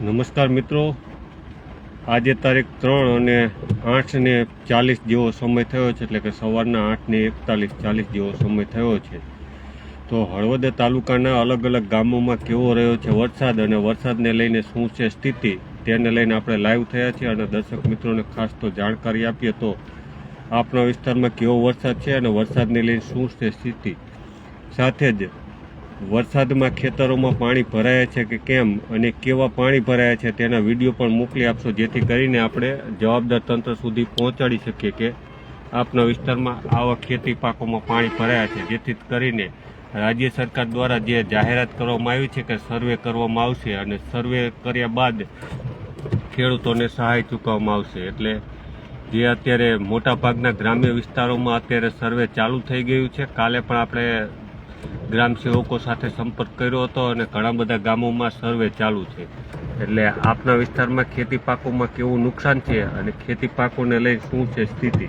નમસ્કાર મિત્રો. આજે તારીખ ત્રણ અને આઠ ને ચાલીસ જેવો સમય થયો છે, એટલે કે સવારના આઠ ને એકતાલીસ ચાલીસ જેવો સમય થયો છે. તો હળવદ તાલુકાના અલગ અલગ ગામોમાં કેવો રહ્યો છે વરસાદ અને વરસાદને લઈને શું છે સ્થિતિ, તેને લઈને આપણે લાઈવ થયા છીએ અને દર્શક મિત્રોને ખાસ તો જાણકારી આપીએ તો આપણા વિસ્તારમાં કેવો વરસાદ છે અને વરસાદને લઈને શું છે સ્થિતિ. સાથે જ વરસાદમાં ખેતરોમાં પાણી ભરાયા છે કે કેમ અને કેવા પાણી ભરાયા છે તેના વીડિયો પણ મોકલી આપશો, જેથી કરીને આપણે જવાબદાર તંત્ર સુધી પહોંચાડી શકીએ કે આપના વિસ્તારમાં આવા ખેતી પાકોમાં પાણી ભરાયા છે. જેથી કરીને રાજ્ય સરકાર દ્વારા જે જાહેરાત કરવામાં આવી છે કે સર્વે કરવામાં આવશે અને સર્વે કર્યા બાદ ખેડૂતોને સહાય ચૂકવવામાં આવશે. એટલે જે અત્યારે મોટાભાગના ગ્રામ્ય વિસ્તારોમાં અત્યારે સર્વે ચાલુ થઈ ગયું છે. કાલે પણ આપણે ગ્રામ સેવકો સાથે સંપર્ક કર્યો હતો અને ઘણા બધા ગામોમાં સર્વે ચાલુ છે. એટલે આપના વિસ્તારમાં ખેતી પાકોમાં કેવું નુકસાન છે અને ખેતી પાકોને લઈ શું છે સ્થિતિ?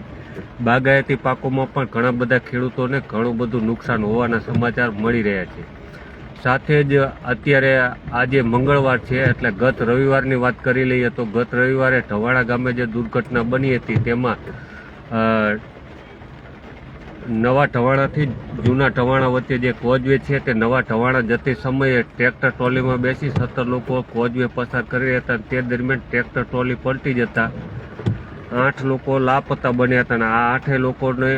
બાગાયતી પાકોમાં પણ ઘણા બધા ખેડૂતોને ઘણું બધું નુકસાન હોવાના સમાચાર મળી રહ્યા છે. સાથે જ અત્યારે આજે મંગળવાર છે, એટલે ગત રવિવારની વાત કરી લઈએ તો ગત રવિવારે ઢવાણા ગામે જે દુર્ઘટના બની હતી, તેમાં નવા ઢવાણાથી જૂના ઢવાણા વચ્ચે જે કોઝવે છે તે નવા ઢવાણા જતી સમયે ટ્રેક્ટર ટ્રોલીમાં બેસી સત્તર લોકો કોઝવે પસાર કરી રહ્યા હતા તે દરમિયાન ટ્રેક્ટર ટ્રોલી પલટી જતા આઠ લોકો લાપતા બન્યા હતા અને આ આઠે લોકોને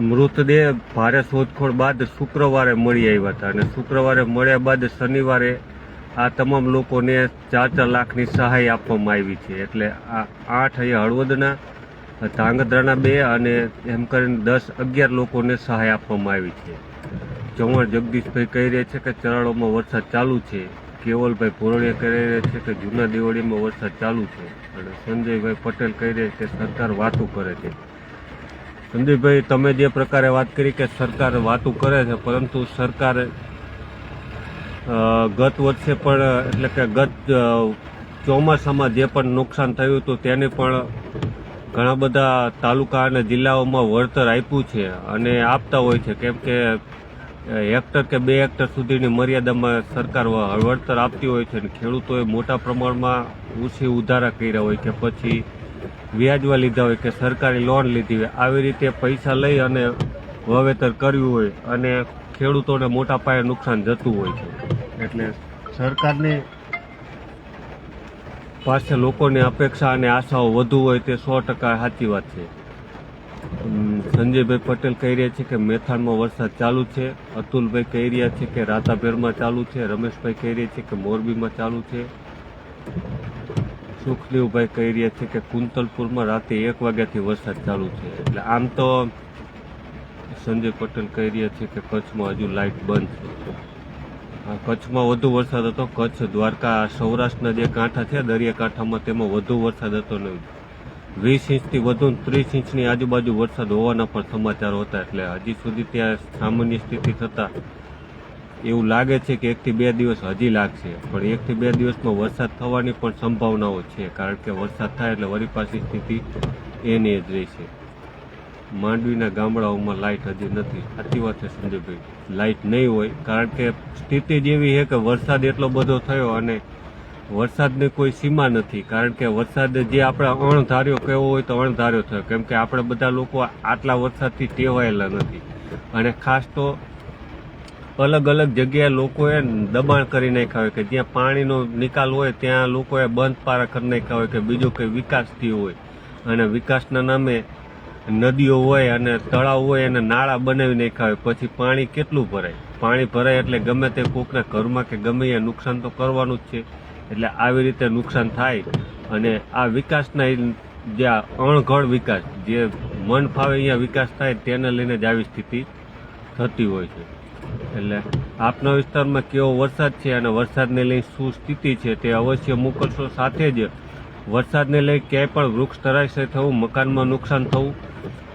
મૃતદેહ ભારે શોધખોળ બાદ શુક્રવારે મળી આવ્યા હતા અને શુક્રવારે મળ્યા બાદ શનિવારે આ તમામ લોકોને ચાર ચાર લાખની સહાય આપવામાં આવી છે. એટલે આ આઠ અહીંયા હળવદના ધાંગધ્રાના બે અને એમ કરીને દસ અગિયાર લોકોને સહાય આપવામાં આવી છે. ચૌહાણ જગદીશભાઈ કહી રહ્યા છે કે ચરાળોમાં વરસાદ ચાલુ છે. કેવલભાઈ ભોરણીયા કહી રહ્યા છે કે જૂના દિવાળીમાં વરસાદ ચાલુ છે. અને સંજયભાઈ પટેલ કહી રહ્યા છે કે સરકાર વાતો કરે છે. સંજયભાઈ, તમે જે પ્રકારે વાત કરી કે સરકાર વાતો કરે છે, પરંતુ સરકાર ગત વર્ષે પણ, એટલે કે ગત ચોમાસામાં જે પણ નુકસાન થયું હતું, તેને પણ ઘણા બધા તાલુકા અને જિલ્લાઓમાં વળતર આપ્યું છે અને આપતા હોય છે. કેમ કે હેક્ટર કે બે હેક્ટર સુધીની મર્યાદામાં સરકાર વળતર આપતી હોય છે અને ખેડૂતોએ મોટા પ્રમાણમાં ઊંચી ઉધારા કર્યા હોય કે પછી વ્યાજવા લીધા હોય કે સરકારી લોન લીધી હોય, આવી રીતે પૈસા લઈ અને વાવેતર કર્યું હોય અને ખેડૂતોને મોટા પાયે નુકસાન જતું હોય છે. એટલે સરકારની પાસે લોકોની અપેક્ષા અને આશાઓ વધુ હોય તે સો ટકા સાચી વાત છે. સંજયભાઈ પટેલ કહી રહ્યા છે કે મેથાણમાં વરસાદ ચાલુ છે. અતુલભાઈ કહી રહ્યા છે કે રાતાભેરમાં ચાલુ છે. રમેશભાઈ કહી રહ્યા છે કે મોરબીમાં ચાલુ છે. સુખદેવભાઈ કહી રહ્યા છે કે કુંતલપુરમાં રાતે એક વાગ્યાથી વરસાદ ચાલુ છે. એટલે આમ તો સંજય પટેલ કહી રહ્યા છે કે કચ્છમાં હજુ લાઇટ બંધ છે. કચ્છમાં વધુ વરસાદ હતો. કચ્છ, દ્વારકા, સૌરાષ્ટ્રના જે કાંઠા છે, દરિયાકાંઠામાં તેમાં વધુ વરસાદ હતો નહીં વીસ ઇંચથી વધુ ત્રીસ ઇંચની આજુબાજુ વરસાદ હોવાના પણ સમાચારો હતા એટલે હજી સુધી ત્યાં સામાન્ય સ્થિતિ થતાં એવું લાગે છે કે એકથી બે દિવસ હજી લાગશે. પણ એકથી બે દિવસમાં વરસાદ થવાની પણ સંભાવનાઓ છે, કારણ કે વરસાદ થાય એટલે વળી પાછી સ્થિતિ એની જ રહેશે. માંડવીના ગામડાઓમાં લાઇટ હજી નથી. સાચી વાત છે સંજયભાઈ. લાઇટ નહીં હોય, કારણ કે સ્થિતિ જ એવી છે કે વરસાદ એટલો બધો થયો અને વરસાદની કોઈ સીમા નથી. કારણ કે વરસાદ જે આપણે અણધાર્યો કહેવો હોય તો અણધાર્યો થયો. કેમ કે આપણે બધા લોકો આટલા વરસાદથી ટેવાયેલા નથી. અને ખાસ તો અલગ અલગ જગ્યાએ લોકોએ દબાણ કરી નાખ્યા હોય કે જ્યાં પાણીનો નિકાલ હોય ત્યાં લોકોએ બંધ પારા કરી નાખ્યા હોય કે બીજો કંઈ વિકાસ થયો હોય. અને વિકાસના નામે નદીઓ હોય અને તળાવ હોય અને નાળા બનાવી નાખ્યા પછી પાણી કેટલું ભરાય? પાણી ભરાય એટલે ગમે તે કોકના ઘરમાં કે ગમે ત્યાં નુકસાન તો કરવાનું જ છે. એટલે આવી રીતે નુકસાન થાય અને આ વિકાસના જે આ અણઘડ વિકાસ, જે મન ફાવે અહીંયા વિકાસ થાય તેને લઈને જ આવી સ્થિતિ થતી હોય છે. એટલે આપના વિસ્તારમાં કેવો વરસાદ છે અને વરસાદને લઈ શું સ્થિતિ છે તે અવશ્ય મોકલશો સાથે જ વરસાદને લઈ ક્યાંય પણ વૃક્ષ ધરાશય થવું, મકાનમાં નુકસાન થવું,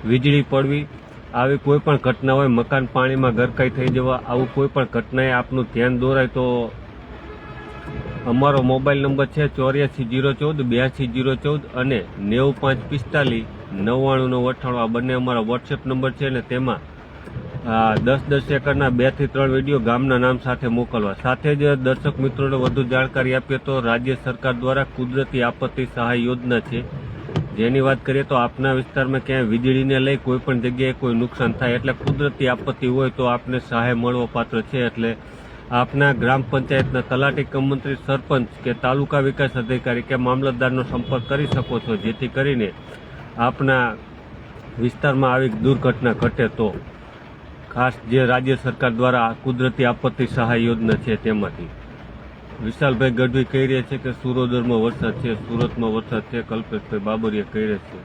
વીજળી પડવી, આવી કોઈ પણ ઘટના હોય, મકાન પાણીમાં ગરકાઈ થઈ જવા, આવું કોઈ પણ ઘટનાએ આપનું ધ્યાન દોરાય તો અમારો મોબાઈલ નંબર છે ચોર્યાસી જીરો ચૌદ, બ્યાસી જીરો ચૌદ અને નેવું પાંચ પિસ્તાલીસ નવ્વાણું નવ અઠ્ઠાણું આ બંને અમારા વોટ્સએપ નંબર છે ને તેમાં દસ દસ એકરના બેથી ત્રણ વીડિયો ગામના નામ સાથે મોકલવા. સાથે જ દર્શક મિત્રોને વધુ જાણકારી આપીએ તો રાજ્ય સરકાર દ્વારા કુદરતી આપત્તિ સહાય યોજના છે. જેની વાત કરીએ તો આપના વિસ્તારમાં ક્યાંય વીજળીને લઈ કોઈ પણ જગ્યાએ કોઈ નુકસાન થાય એટલે કુદરતી આપત્તિ હોય તો આપને સહાય મળવા પાત્ર છે. એટલે આપના ગ્રામ પંચાયતના તલાટી કમ સરપંચ કે તાલુકા વિકાસ અધિકારી કે મામલતદારનો સંપર્ક કરી શકો છો. જેથી કરીને આપના વિસ્તારમાં આવી દુર્ઘટના ઘટે તો. ખાસ જે રાજ્ય સરકાર દ્વારા કુદરતી આપત્તિ સહાય યોજના છે તેમાંથી. વિશાલભાઈ ગઢવી કહી રહ્યા છે કે સુરોદરમાં વરસાદ છે, સુરતમાં વરસાદ છે, કલ્પેશભાઈ બાબરિયા કહી રહ્યા છે.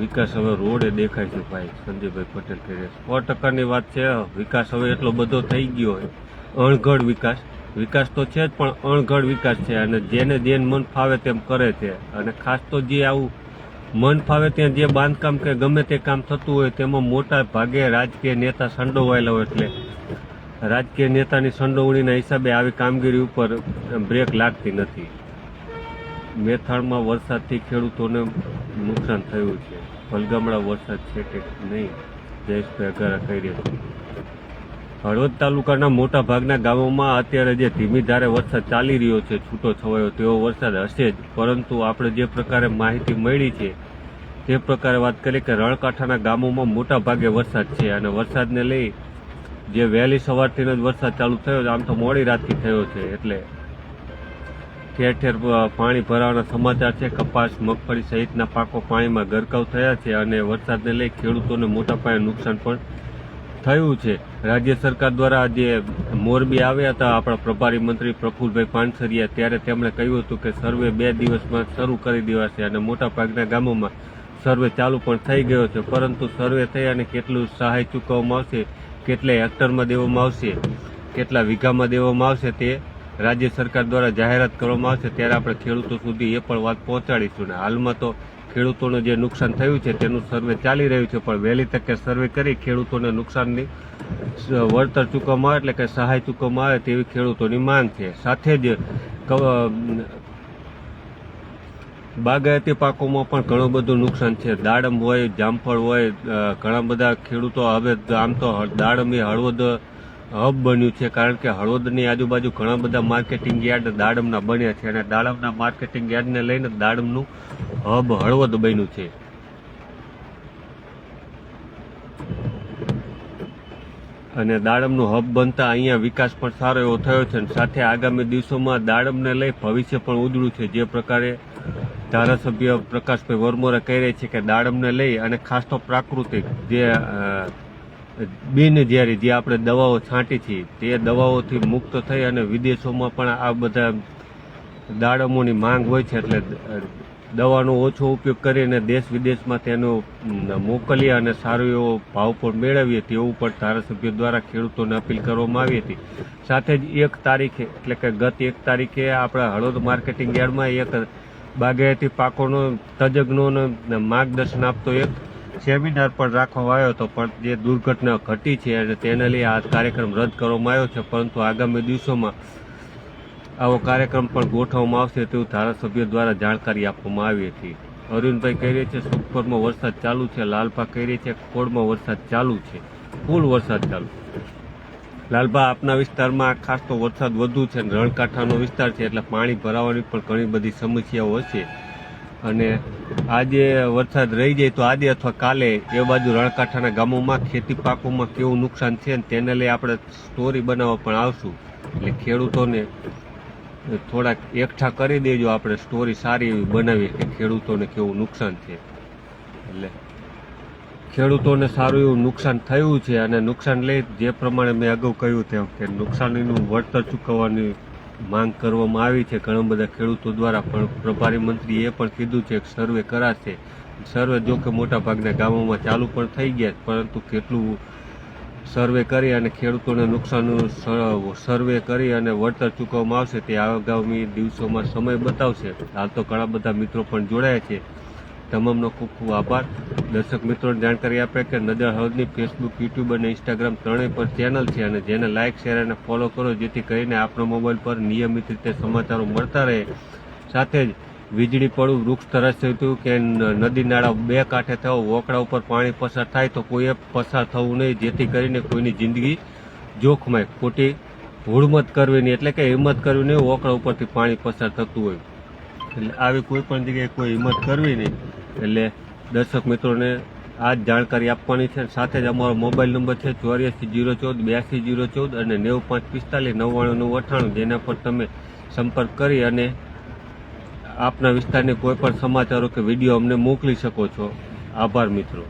વિકાસ હવે રોડે દેખાય છે ભાઈ, સંજયભાઈ પટેલ કહી રહ્યા સો ટકાની વાત છે, વિકાસ હવે એટલો બધો થઈ ગયો હોય અણઘડ વિકાસ. વિકાસ તો છે જ, પણ અણઘડ વિકાસ છે અને જેને જેન મન ફાવે તેમ કરે છે. અને ખાસ તો જે આવું મન ફાવે ત્યાં જે બાંધકામ કે ગમે તે કામ થતું હોય તેમાં મોટા ભાગે રાજકીય નેતા સંડોવાયેલા હોય એટલે રાજકીય નેતાની સંડોવણીના હિસાબે આવી કામગીરી ઉપર બ્રેક લાગતી નથી. મેથાણમાં વરસાદથી ખેડૂતોને નુકસાન થયું છે. પલગામડા વરસાદ છે કે નહીં જયેશભાઈ અગારા કહી રહ્યા હળવદ તાલુકાના મોટા ભાગના ગામોમાં અત્યારે જે ધીમી ધારે વરસાદ ચાલી રહ્યો છે, છૂટો છવાયો, તેવો વરસાદ હશે જ. પરંતુ આપણે જે પ્રકારે માહિતી મળી છે તે પ્રકારે વાત કરી કે રણકાંઠાના ગામોમાં મોટા ભાગે વરસાદ છે અને વરસાદને લઈ જે વહેલી સવારથી જ વરસાદ ચાલુ થયો છે, આમ તો મોડી રાતથી થયો છે, એટલે ઠેર ઠેર પાણી ભરાવાના સમાચાર છે, કપાસ, મગફળી સહિતના પાકો પાણીમાં ગરકાવ થયા છે અને વરસાદને લઈ ખેડૂતોને મોટા પાયે નુકસાન પણ થયું છે. રાજ્ય સરકાર દ્વારા જે મોરબી આવ્યા હતા, આપણા પ્રભારી મંત્રી પ્રફુલભાઈ પાનસરિયા ત્યારે તેમણે કહ્યું હતું કે સર્વે બે દિવસમાં શરૂ કરી દેવાશે અને મોટા ભાગના ગામોમાં સર્વે ચાલુ પણ થઈ ગયો છે, પરંતુ સર્વે થઈ અને કેટલું સહાય ચૂકવવામાં આવશે કેટલા હેક્ટરમાં દેવામાં આવશે, કેટલા વીઘામાં દેવામાં આવશે તે રાજ્ય સરકાર દ્વારા જાહેરાત કરવામાં આવશે, ત્યારે આપણે ખેડૂતો સુધી એ પણ વાત પહોંચાડીશું. ને હાલમાં તો ખેડૂતોનું જે નુકસાન થયું છે, તેનું સર્વે ચાલી રહ્યું છે, પણ વહેલી તકે સર્વે કરી ખેડૂતોને નુકસાનની વળતર ચૂકવવામાં આવે એટલે કે સહાય ચૂકવવામાં આવે તેવી ખેડૂતોની માંગ છે. સાથે જ બાગાયતી પાકોમાં પણ ઘણું બધું નુકસાન છે. દાડમ હોય, જામફળ હોય ઘણા બધા ખેડૂતો હવે આમ તો દાડમ એ હળવદ હબ બન્યું છે, કારણ કે હળવદની આજુબાજુ ઘણા બધા માર્કેટિંગ યાર્ડ દાડમના બન્યા છે અને દાડમના માર્કેટિંગ યાર્ડને લઈને દાડમનું હબ હળવદ બન્યું છે. અને દાડમનું હબ બનતા અહીંયા વિકાસ પણ સારો એવો થયો છે અને સાથે આગામી દિવસોમાં દાડમને લઈ ભવિષ્ય પણ ઉજળું છે. જે પ્રકારે ધારાસભ્ય પ્રકાશભાઈ વરમોરા કહી છે કે દાડમને લઈ અને ખાસ તો પ્રાકૃતિક જે બિન જ્યારે જે આપણે દવાઓ છાંટી છે તે દવાઓથી મુક્ત થઈ અને વિદેશોમાં પણ આ બધા દાડમોની માંગ હોય છે એટલે દવાનો ઓછો ઉપયોગ કરીને દેશ વિદેશમાં તેનો મોકલી અને સારો એવો ભાવ પણ મેળવીએ તેવું પણ ધારાસભ્ય દ્વારા ખેડૂતોને અપીલ કરવામાં આવી હતી. સાથે જ એક તારીખે, એટલે કે ગત એક તારીખે આપણા હળવદ માર્કેટિંગ યાર્ડમાં એક બાગાયતી પાકોનો, તજજ્ઞોને માર્ગદર્શન આપતો એક સેમિનાર પણ રાખવામાં આવ્યો હતો, પણ જે દુર્ઘટના ઘટી છે અને તેને લઈ આ કાર્યક્રમ રદ કરવામાં આવ્યો છે, પરંતુ આગામી દિવસોમાં આવો કાર્યક્રમ પણ ગોઠવવામાં આવશે તેવું ધારાસભ્ય દ્વારા જાણકારી આપવામાં આવી હતી. અરવિંદભાઈ કહી રહ્યા છે, સુખપરમાં વરસાદ ચાલુ છે લાલપા કહી રહી છે ખોડમાં વરસાદ ચાલુ છે. ફૂલ વરસાદ ચાલુ. લાલભા, આપના વિસ્તારમાં ખાસ તો વરસાદ વધુ છે અને રણકાંઠાનો વિસ્તાર છે, એટલે પાણી ભરાવાની પણ ઘણી બધી સમસ્યાઓ હશે અને આજે વરસાદ રહી જાય તો આજે અથવા કાલે એ બાજુ રણકાંઠાના ગામોમાં, ખેતી પાકોમાં કેવું નુકસાન છે ને તેને લઈ આપણે સ્ટોરી બનાવવા પણ આવશું. એટલે ખેડૂતોને થોડાક એકઠા કરી દેજો, આપણે સ્ટોરી સારી એવી બનાવીએ કે ખેડૂતોને કેવું નુકસાન છે. એટલે ખેડૂતોને સારું એવું નુકસાન થયું છે અને નુકસાન લઈ જે પ્રમાણે મેં અગાઉ કહ્યું તેમ કે નુકસાનીનું વળતર ચૂકવવાની માંગ કરવામાં આવી છે. ઘણા બધા ખેડૂતો દ્વારા પણ પ્રભારી મંત્રીએ પણ કીધું છે કે સર્વે કરાશે. સર્વે જો કે મોટા ભાગના ગામોમાં ચાલુ પણ થઈ ગયા પરંતુ કેટલું સર્વે કરી અને ખેડૂતોને નુકસાનનું સર્વે કરી અને વળતર ચૂકવવામાં આવશે તે આગામી દિવસોમાં સમય બતાવશે. હાલ તો ઘણા બધા મિત્રો પણ જોડાયા છે. તમામનો ખૂબ ખૂબ આભાર. દર્શક મિત્રોને જાણકારી આપે કે નજર હળદની ફેસબુક યુટ્યુબ અને ઇન્સ્ટાગ્રામ ત્રણેય પર ચેનલ છે અને જેને લાઇક શેર અને ફોલો કરો જેથી કરીને આપણા મોબાઈલ પર નિયમિત રીતે સમાચારો મળતા રહે. સાથે જ વીજળી પડવું વૃક્ષ તરસ્યું હતું કે નદી નાળા બે કાંઠે થયો વોકડા ઉપર પાણી પસાર થાય તો કોઈએ પસાર થવું નહીં, જેથી કરીને કોઈની જિંદગી જોખમાય. ખોટી હુડમત કરવી નહીં, એટલે કે હિંમત કરવી નહીં વોકડા ઉપરથી પાણી પસાર થતું હોય. એટલે આવી કોઈ પણ જગ્યાએ કોઈ હિંમત કરવી નહીં. એટલે દર્શક મિત્રોને આ જ જાણકારી આપવાની છે. સાથે જ અમારો મોબાઈલ નંબર છે ચોર્યાસી જીરો ચૌદ, બ્યાસી જીરો ચૌદ અને નેવું પાંચ પિસ્તાલીસ, નવ્વાણું નવ અઠ્ઠાણું જેના પર તમે સંપર્ક કરી અને આપના વિસ્તારની કોઈ પણ સમાચારો કે વીડિયો અમને મોકલી શકો છો. આભાર મિત્રો.